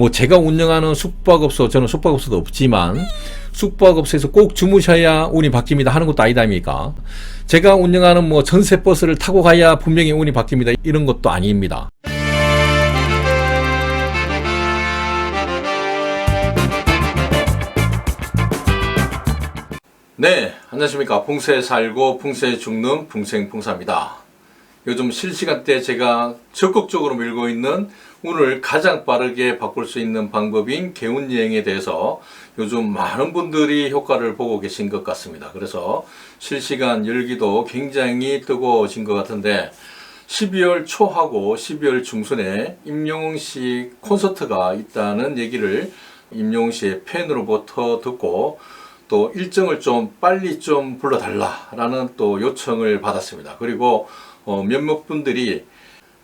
뭐 제가 운영하는 숙박업소 저는 숙박업소도 없지만 숙박업소에서 꼭 주무셔야 운이 바뀝니다 하는 것도 아니다 아닙니까? 제가 운영하는 뭐 전세 버스를 타고 가야 분명히 운이 바뀝니다 이런 것도 아닙니다. 네, 안녕하십니까. 풍세에 살고 풍세에 죽는 풍생풍사입니다. 요즘 실시간대 제가 적극적으로 밀고 있는 운을 가장 빠르게 바꿀 수 있는 방법인 개운 여행에 대해서 요즘 많은 분들이 효과를 보고 계신 것 같습니다. 그래서 실시간 열기도 굉장히 뜨거워진 것 같은데 12월 초하고 12월 중순에 임영웅 씨 콘서트가 있다는 얘기를 임영웅 씨의 팬으로부터 듣고 또 일정을 좀 빨리 좀 불러달라라는 또 요청을 받았습니다. 그리고 어, 몇몇 분들이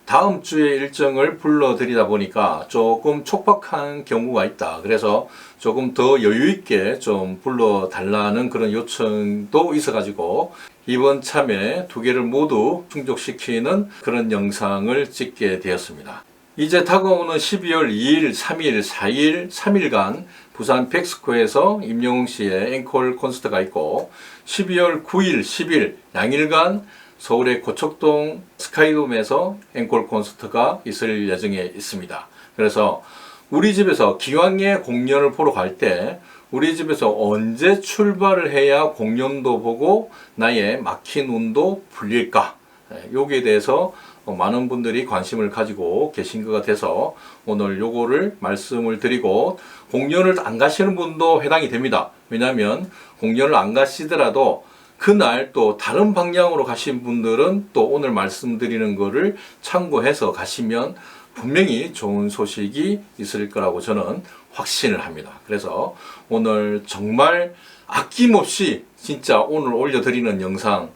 다음 주에 일정을 불러드리다 보니까 조금 촉박한 경우가 있다. 그래서 조금 더 여유 있게 좀 불러달라는 그런 요청도 있어가지고 이번 참에 두 개를 모두 충족시키는 그런 영상을 찍게 되었습니다. 이제 다가오는 12월 2일, 3일, 4일, 3일간 부산 백스코에서 임영웅 씨의 앵콜 콘서트가 있고 12월 9일, 10일 양일간 서울의 고척동 스카이돔에서 앵콜 콘서트가 있을 예정에 있습니다. 그래서 우리 집에서 기왕에 공연을 보러 갈 때 우리 집에서 언제 출발을 해야 공연도 보고 나의 막힌 운도 풀릴까? 예, 여기에 대해서 어, 많은 분들이 관심을 가지고 계신 것 같아서 오늘 요거를 말씀을 드리고 공연을 안 가시는 분도 해당이 됩니다. 왜냐하면 공연을 안 가시더라도 그날 또 다른 방향으로 가신 분들은 또 오늘 말씀드리는 거를 참고해서 가시면 분명히 좋은 소식이 있을 거라고 저는 확신을 합니다. 그래서 오늘 정말 아낌없이 진짜 오늘 올려드리는 영상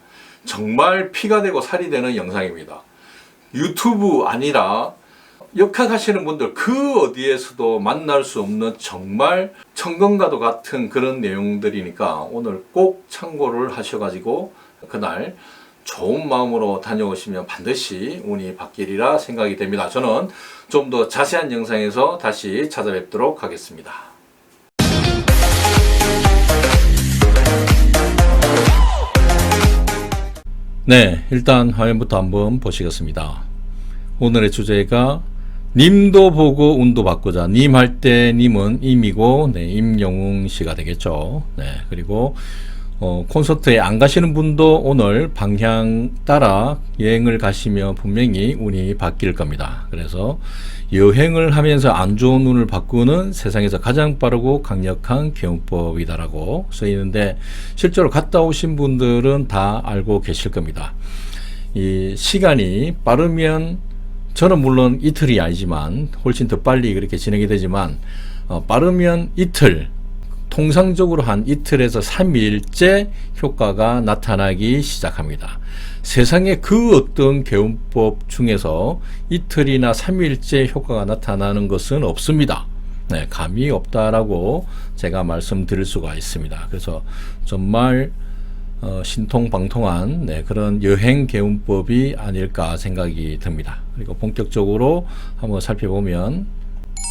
정말 피가 되고 살이 되는 영상입니다. 유튜브 아니라 역학하시는 분들 그 어디에서도 만날 수 없는 정말 천건과도 같은 그런 내용들이니까 오늘 꼭 참고를 하셔가지고 그날 좋은 마음으로 다녀오시면 반드시 운이 바뀌리라 생각이 됩니다. 저는 좀 더 자세한 영상에서 다시 찾아뵙도록 하겠습니다. 네, 일단 화면부터 한번 보시겠습니다. 오늘의 주제가 님도 보고 운도 바꾸자. 님 할 때 님은 임이고, 네, 임영웅 씨가 되겠죠. 네, 그리고 어, 콘서트에 안 가시는 분도 오늘 방향 따라 여행을 가시면 분명히 운이 바뀔 겁니다. 그래서 여행을 하면서 안 좋은 운을 바꾸는 세상에서 가장 빠르고 강력한 개운법이다라고 써 있는데 실제로 갔다 오신 분들은 다 알고 계실 겁니다. 이 시간이 빠르면 저는 물론 이틀이 아니지만 훨씬 더 빨리 그렇게 진행이 되지만 어, 빠르면 이틀 통상적으로 한 이틀에서 3일째 효과가 나타나기 시작합니다. 세상에 그 어떤 개운법 중에서 이틀이나 3일째 효과가 나타나는 것은 없습니다. 네, 감이 없다라고 제가 말씀드릴 수가 있습니다. 그래서 정말 어, 신통방통한 네, 그런 여행 개운법이 아닐까 생각이 듭니다. 그리고 본격적으로 한번 살펴보면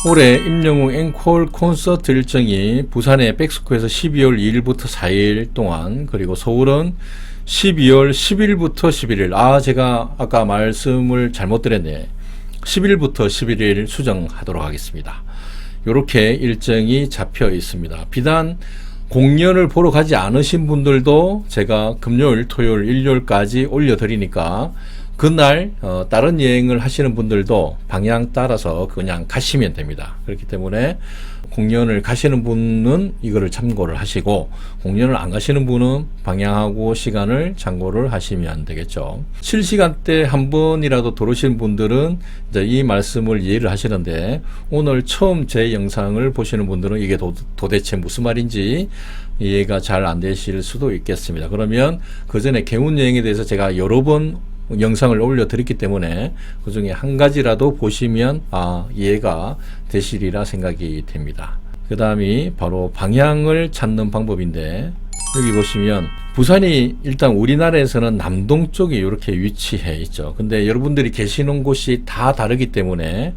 올해 임영웅 앵콜 콘서트 일정이 부산의 백스코에서 12월 2일부터 4일 동안 그리고 서울은 12월 10일부터 11일 아 제가 아까 말씀을 잘못 드렸네. 10일부터 11일 수정하도록 하겠습니다. 이렇게 일정이 잡혀 있습니다. 비단 공연을 보러 가지 않으신 분들도 제가 금요일 토요일 일요일까지 올려드리니까 그날 어, 다른 여행을 하시는 분들도 방향 따라서 그냥 가시면 됩니다. 그렇기 때문에 공연을 가시는 분은 이거를 참고를 하시고 공연을 안 가시는 분은 방향하고 시간을 참고를 하시면 되겠죠. 실시간대 한 번이라도 들어오신 분들은 이제 이 말씀을 이해를 하시는데 오늘 처음 제 영상을 보시는 분들은 이게 도, 도대체 무슨 말인지 이해가 잘 안 되실 수도 있겠습니다. 그러면 그 전에 개운 여행에 대해서 제가 여러 번 영상을 올려드렸기 때문에 그 중에 한 가지라도 보시면 아 이해가 되시리라 생각이 됩니다. 그 다음이 바로 방향을 찾는 방법인데 여기 보시면 부산이 일단 우리나라에서는 남동 쪽에 이렇게 위치해 있죠. 근데 여러분들이 계시는 곳이 다 다르기 때문에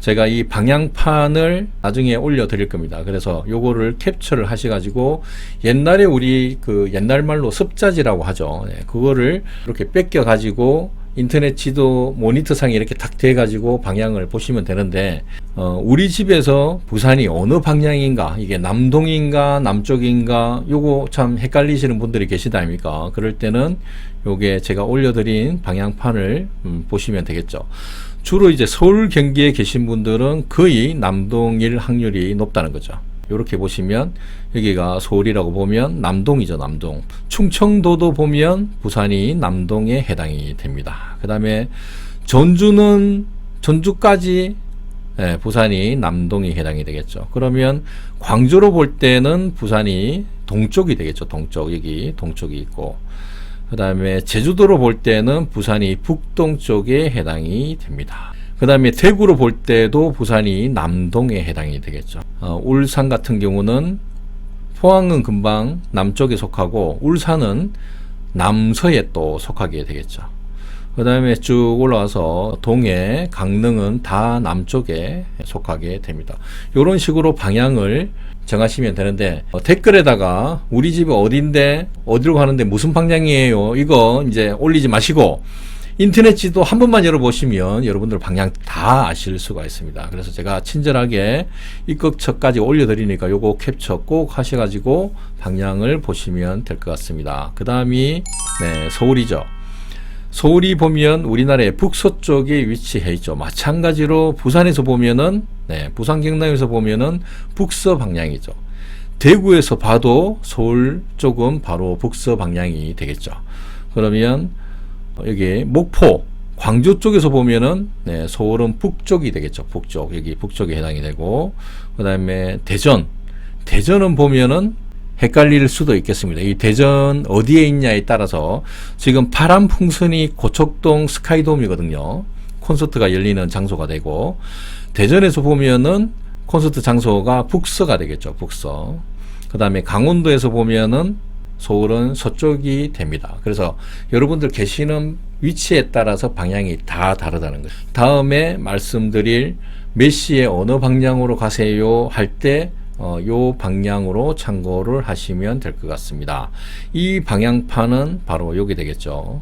제가 이 방향판을 나중에 올려 드릴 겁니다. 그래서 요거를 캡처를 하셔 가지고 옛날에 우리 그 옛날 말로 습자지라고 하죠. 네, 그거를 이렇게 뺏겨 가지고 인터넷 지도 모니터상에 이렇게 탁 대가지고 방향을 보시면 되는데 어, 우리 집에서 부산이 어느 방향인가 이게 남동인가 남쪽인가 요거 참 헷갈리시는 분들이 계시다 아닙니까? 그럴 때는 요게 제가 올려드린 방향판을 음, 보시면 되겠죠. 주로 이제 서울 경기에 계신 분들은 거의 남동일 확률이 높다는 거죠. 이렇게 보시면 여기가 서울이라고 보면 남동이죠 남동. 충청도도 보면 부산이 남동에 해당이 됩니다. 그 다음에 전주는 전주까지 예, 부산이 남동이 해당이 되겠죠 그러면 광주로 볼 때는 부산이 동쪽이 되겠죠 동쪽 여기 동쪽이 있고 그 다음에 제주도로 볼 때는 부산이 북동쪽에 해당이 됩니다 그 다음에 대구로 볼 때도 부산이 남동에 해당이 되겠죠. 어, 울산 같은 경우는 포항은 금방 남쪽에 속하고 울산은 남서에 또 속하게 되겠죠. 그 다음에 쭉 올라와서 동해, 강릉은 다 남쪽에 속하게 됩니다. 이런 식으로 방향을 정하시면 되는데 어, 댓글에다가 우리 집이 어딘데 어디로 가는데 무슨 방향이에요 이거 이제 올리지 마시고 인터넷 지도 한 번만 열어보시면 여러분들 방향 다 아실 수가 있습니다. 그래서 제가 친절하게 입국처까지 올려드리니까 요거 캡처 꼭 하셔가지고 방향을 보시면 될 것 같습니다. 그 다음이 네, 서울이죠. 서울이 보면 우리나라의 북서쪽에 위치해 있죠. 마찬가지로 부산에서 보면은 네, 부산 경남에서 보면은 북서 방향이죠. 대구에서 봐도 서울 쪽은 바로 북서 방향이 되겠죠. 그러면 여기 목포, 광주 쪽에서 보면은 네, 서울은 북쪽이 되겠죠. 북쪽 여기 북쪽에 해당이 되고 그 다음에 대전, 대전은 보면은 헷갈릴 수도 있겠습니다. 이 대전 어디에 있냐에 따라서 지금 파란 풍선이 고척동 스카이돔이거든요. 콘서트가 열리는 장소가 되고 대전에서 보면은 콘서트 장소가 북서가 되겠죠. 북서. 그 다음에 강원도에서 보면은 서울은 서쪽이 됩니다. 그래서 여러분들 계시는 위치에 따라서 방향이 다 다르다는 거죠. 다음에 말씀드릴 몇 시에 어느 방향으로 가세요 할때 어, 요 방향으로 참고를 하시면 될 것 같습니다. 이 방향판은 바로 여기 되겠죠.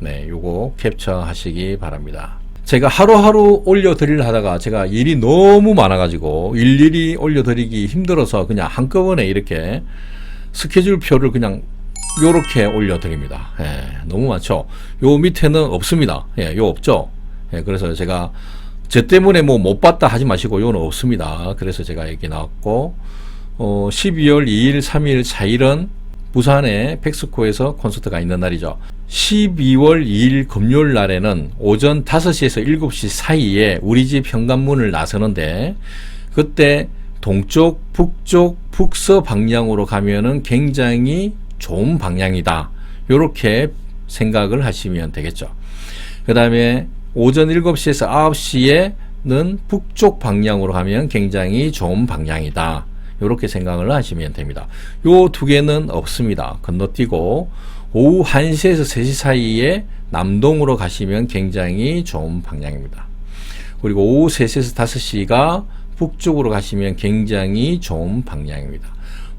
네, 요거 캡처 하시기 바랍니다. 제가 하루하루 올려드리려 하다가 제가 일이 너무 많아가지고 일일이 올려드리기 힘들어서 그냥 한꺼번에 이렇게 스케줄 표를 그냥 요렇게 올려드립니다. 예, 너무 많죠. 요 밑에는 없습니다. 예, 요 없죠. 예, 그래서 제가 제 때문에 뭐 못 봤다 하지 마시고 요는 없습니다. 그래서 제가 여기 나왔고 어, 12월 2일, 3일, 4일은 부산의 팩스코에서 콘서트가 있는 날이죠. 12월 2일 금요일 날에는 오전 5시에서 7시 사이에 우리 집 현관문을 나서는데 그때 동쪽, 북쪽, 북서 방향으로 가면은 굉장히 좋은 방향이다. 이렇게 생각을 하시면 되겠죠. 그 다음에 오전 7시에서 9시에는 북쪽 방향으로 가면 굉장히 좋은 방향이다. 이렇게 생각을 하시면 됩니다. 요 두 개는 없습니다. 건너뛰고 오후 1시에서 3시 사이에 남동으로 가시면 굉장히 좋은 방향입니다. 그리고 오후 3시에서 5시가 북쪽으로 가시면 굉장히 좋은 방향입니다.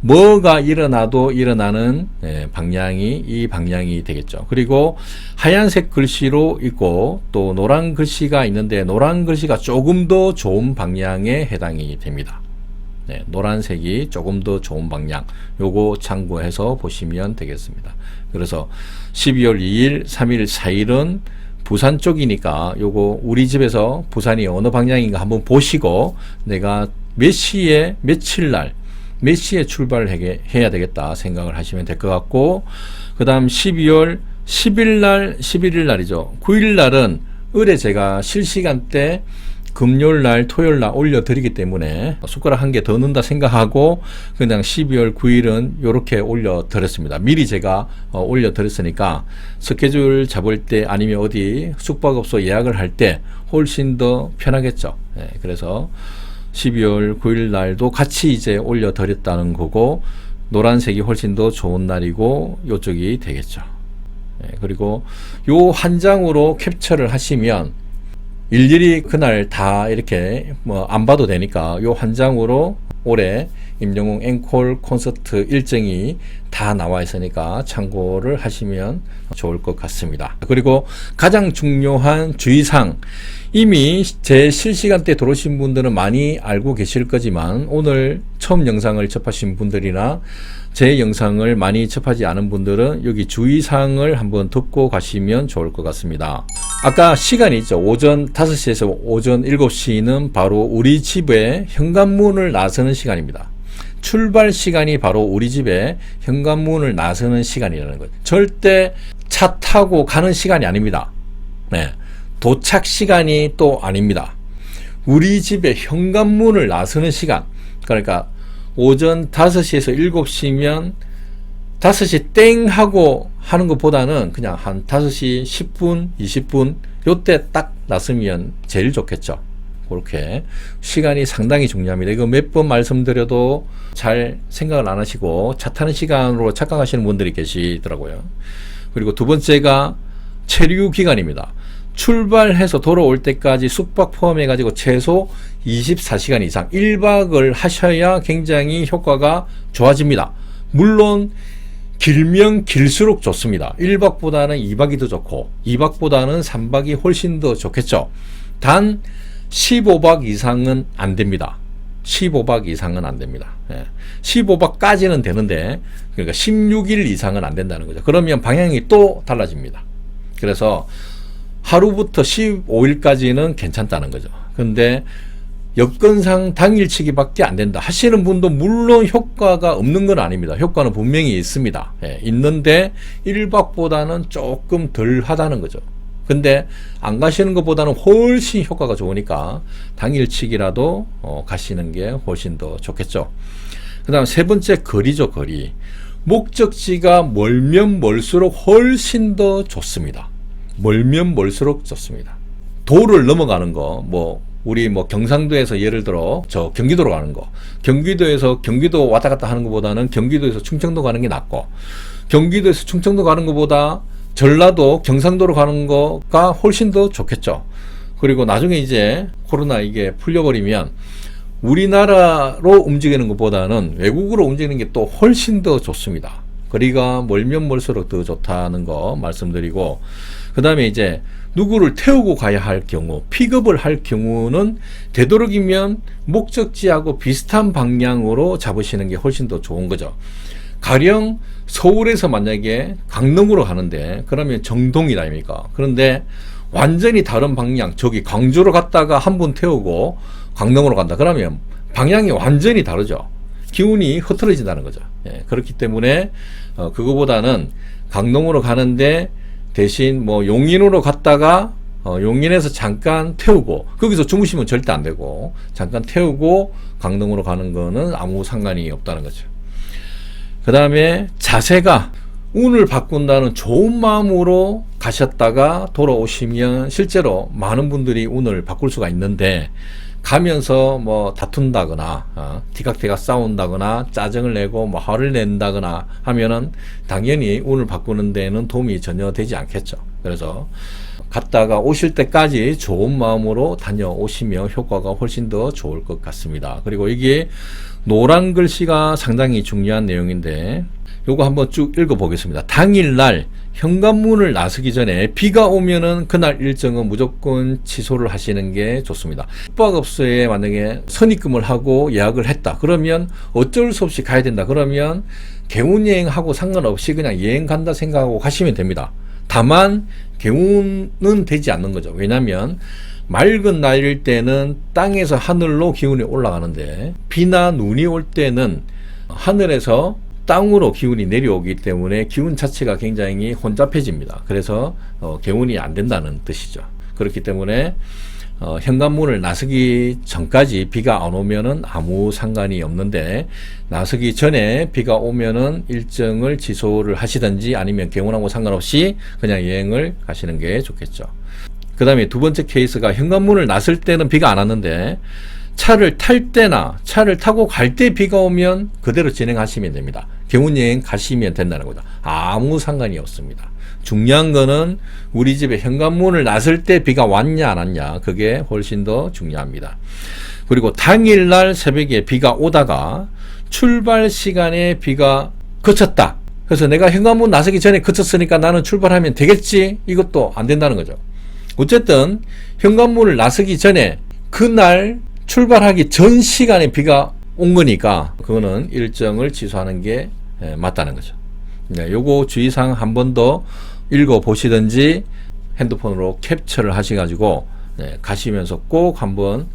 뭐가 일어나도 일어나는 예, 방향이 이 방향이 되겠죠. 그리고 하얀색 글씨로 있고 또 노란 글씨가 있는데 노란 글씨가 조금 더 좋은 방향에 해당이 됩니다. 네, 노란색이 조금 더 좋은 방향 요거 참고해서 보시면 되겠습니다. 그래서 12월 2일, 3일, 4일은 부산 쪽이니까 요거 우리 집에서 부산이 어느 방향인가 한번 보시고 내가 몇 시에 며칠 날 몇 시에 출발을 해야 되겠다 생각을 하시면 될 것 같고 그 다음 12월 10일 날 11일 날이죠 9일 날은 을에 제가 실시간때 금요일 날, 토요일 날 올려드리기 때문에 숟가락 한 개 더 넣는다 생각하고 그냥 12월 9일은 이렇게 올려드렸습니다. 미리 제가 어, 올려드렸으니까 스케줄 잡을 때 아니면 어디 숙박업소 예약을 할 때 훨씬 더 편하겠죠. 네, 그래서 12월 9일 날도 같이 이제 올려드렸다는 거고 노란색이 훨씬 더 좋은 날이고 요쪽이 되겠죠. 예, 그리고 요 한 장으로 캡처를 하시면 일일이 그날 다 이렇게 뭐 안 봐도 되니까 요 한 장으로 올해 임영웅 앵콜 콘서트 일정이 다 나와 있으니까 참고를 하시면 좋을 것 같습니다. 그리고 가장 중요한 주의사항 이미 제 실시간 때 들어오신 분들은 많이 알고 계실 거지만 오늘 처음 영상을 접하신 분들이나 제 영상을 많이 접하지 않은 분들은 여기 주의사항을 한번 듣고 가시면 좋을 것 같습니다. 아까 시간이 있죠. 오전 5시에서 오전 7시는 바로 우리 집에 현관문을 나서는 시간입니다. 출발 시간이 바로 우리 집에 현관문을 나서는 시간이라는 거예요. 절대 차 타고 가는 시간이 아닙니다. 네. 도착 시간이 또 아닙니다. 우리 집에 현관문을 나서는 시간. 그러니까 오전 5시에서 7시면 5시 땡 하고 하는 것보다는 그냥 한 5시 10분, 20분 요때 딱 나서면 제일 좋겠죠. 그렇게 시간이 상당히 중요합니다. 이거 몇 번 말씀드려도 잘 생각을 안 하시고 차 타는 시간으로 착각하시는 분들이 계시더라고요. 그리고 두 번째가 체류 기간입니다. 출발해서 돌아올 때까지 숙박 포함해 가지고 최소 24시간 이상 1박을 하셔야 굉장히 효과가 좋아집니다. 물론 길면 길수록 좋습니다. 1박보다는 2박이 더 좋고 2박보다는 3박이 훨씬 더 좋겠죠. 단 15박 이상은 안 됩니다. 15박 이상은 안 됩니다. 예. 15박까지는 되는데 그러니까 16일 이상은 안 된다는 거죠. 그러면 방향이 또 달라집니다. 그래서 하루부터 15일까지는 괜찮다는 거죠. 근데 여건상 당일치기밖에 안 된다 하시는 분도 물론 효과가 없는 건 아닙니다. 효과는 분명히 있습니다. 예, 있는데 1박보다는 조금 덜 하다는 거죠. 근데 안 가시는 것보다는 훨씬 효과가 좋으니까 당일치기라도 어, 가시는 게 훨씬 더 좋겠죠. 그 다음 세 번째 거리죠, 거리. 목적지가 멀면 멀수록 훨씬 더 좋습니다. 멀면 멀수록 좋습니다. 도를 넘어가는 거, 뭐, 우리 뭐 경상도에서 예를 들어 저 경기도로 가는 거, 경기도에서 경기도 왔다 갔다 하는 것보다는 경기도에서 충청도 가는 게 낫고, 경기도에서 충청도 가는 것보다 전라도 경상도로 가는 거가 훨씬 더 좋겠죠. 그리고 나중에 이제 코로나 이게 풀려버리면 우리나라로 움직이는 것보다는 외국으로 움직이는 게 또 훨씬 더 좋습니다. 거리가 멀면 멀수록 더 좋다는 거 말씀드리고 그 다음에 이제 누구를 태우고 가야 할 경우 픽업을 할 경우는 되도록이면 목적지하고 비슷한 방향으로 잡으시는 게 훨씬 더 좋은 거죠. 가령 서울에서 만약에 강릉으로 가는데 그러면 정동이다 아닙니까? 그런데 완전히 다른 방향 저기 광주로 갔다가 한 분 태우고 강릉으로 간다 그러면 방향이 완전히 다르죠. 기운이 흐트러진다는 거죠. 예, 그렇기 때문에 어, 그거보다는 강릉으로 가는데 대신 뭐 용인으로 갔다가 어, 용인에서 잠깐 태우고 거기서 주무시면 절대 안 되고 잠깐 태우고 강릉으로 가는 거는 아무 상관이 없다는 거죠. 그 다음에 자세가 운을 바꾼다는 좋은 마음으로 가셨다가 돌아오시면 실제로 많은 분들이 운을 바꿀 수가 있는데 가면서 뭐 다툰다거나 어, 티각티각 싸운다거나 짜증을 내고 뭐 화를 낸다거나 하면은 당연히 운을 바꾸는 데는 도움이 전혀 되지 않겠죠. 그래서 갔다가 오실 때까지 좋은 마음으로 다녀오시면 효과가 훨씬 더 좋을 것 같습니다. 그리고 이게 노란 글씨가 상당히 중요한 내용인데 요거 한번 쭉 읽어보겠습니다. 당일날 현관문을 나서기 전에 비가 오면은 그날 일정은 무조건 취소를 하시는 게 좋습니다. 숙박업소에 만약에 선입금을 하고 예약을 했다. 그러면 어쩔 수 없이 가야 된다. 그러면 개운여행하고 상관없이 그냥 여행 간다 생각하고 가시면 됩니다. 다만 개운은 되지 않는 거죠. 왜냐하면 맑은 날일 때는 땅에서 하늘로 기운이 올라가는데 비나 눈이 올 때는 하늘에서 땅으로 기운이 내려오기 때문에 기운 자체가 굉장히 혼잡해집니다. 그래서 어, 개운이 안 된다는 뜻이죠. 그렇기 때문에 어, 현관문을 나서기 전까지 비가 안 오면은 아무 상관이 없는데 나서기 전에 비가 오면은 일정을 취소를 하시든지 아니면 개운하고 상관없이 그냥 여행을 가시는 게 좋겠죠. 그 다음에 두 번째 케이스가 현관문을 나설 때는 비가 안 왔는데 차를 탈 때나 차를 타고 갈 때 비가 오면 그대로 진행하시면 됩니다. 경운여행 가시면 된다는 거죠. 아무 상관이 없습니다. 중요한 거는 우리 집에 현관문을 나설 때 비가 왔냐 안 왔냐 그게 훨씬 더 중요합니다. 그리고 당일날 새벽에 비가 오다가 출발 시간에 비가 그쳤다. 그래서 내가 현관문 나서기 전에 그쳤으니까 나는 출발하면 되겠지? 이것도 안 된다는 거죠. 어쨌든 현관문을 나서기 전에 그날 출발하기 전 시간에 비가 온 거니까 그거는 일정을 취소하는 게 예, 맞다는 거죠. 네, 요거 주의사항 한 번 더 읽어 보시든지 핸드폰으로 캡처를 하셔가지고 네, 가시면서 꼭 한번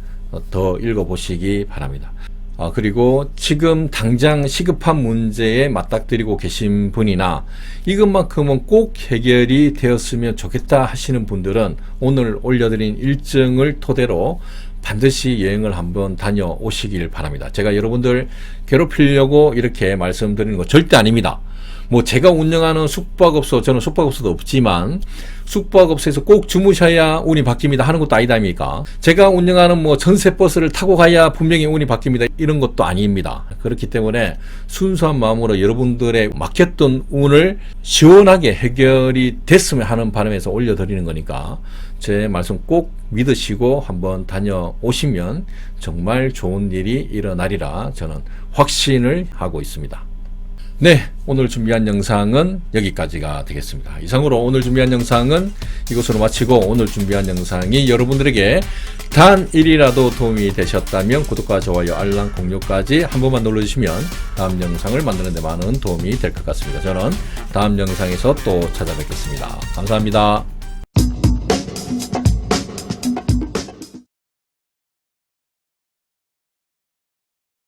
더 읽어 보시기 바랍니다. 아, 그리고 지금 당장 시급한 문제에 맞닥뜨리고 계신 분이나 이것만큼은 꼭 해결이 되었으면 좋겠다 하시는 분들은 오늘 올려드린 일정을 토대로 반드시 여행을 한번 다녀오시길 바랍니다. 제가 여러분들 괴롭히려고 이렇게 말씀드리는 거 절대 아닙니다. 뭐 제가 운영하는 숙박업소 저는 숙박업소도 없지만 숙박업소에서 꼭 주무셔야 운이 바뀝니다. 하는 것도 아니다 아닙니까? 제가 운영하는 뭐 전세 버스를 타고 가야 분명히 운이 바뀝니다. 이런 것도 아닙니다. 그렇기 때문에 순수한 마음으로 여러분들의 막혔던 운을 시원하게 해결이 됐으면 하는 바람에서 올려드리는 거니까 제 말씀 꼭 믿으시고 한번 다녀오시면 정말 좋은 일이 일어나리라 저는 확신을 하고 있습니다. 네, 오늘 준비한 영상은 여기까지가 되겠습니다. 이상으로 오늘 준비한 영상은 이것으로 마치고 오늘 준비한 영상이 여러분들에게 단 1이라도 도움이 되셨다면 구독과 좋아요, 알람 공유까지 한 번만 눌러주시면 다음 영상을 만드는 데 많은 도움이 될 것 같습니다. 저는 다음 영상에서 또 찾아뵙겠습니다. 감사합니다.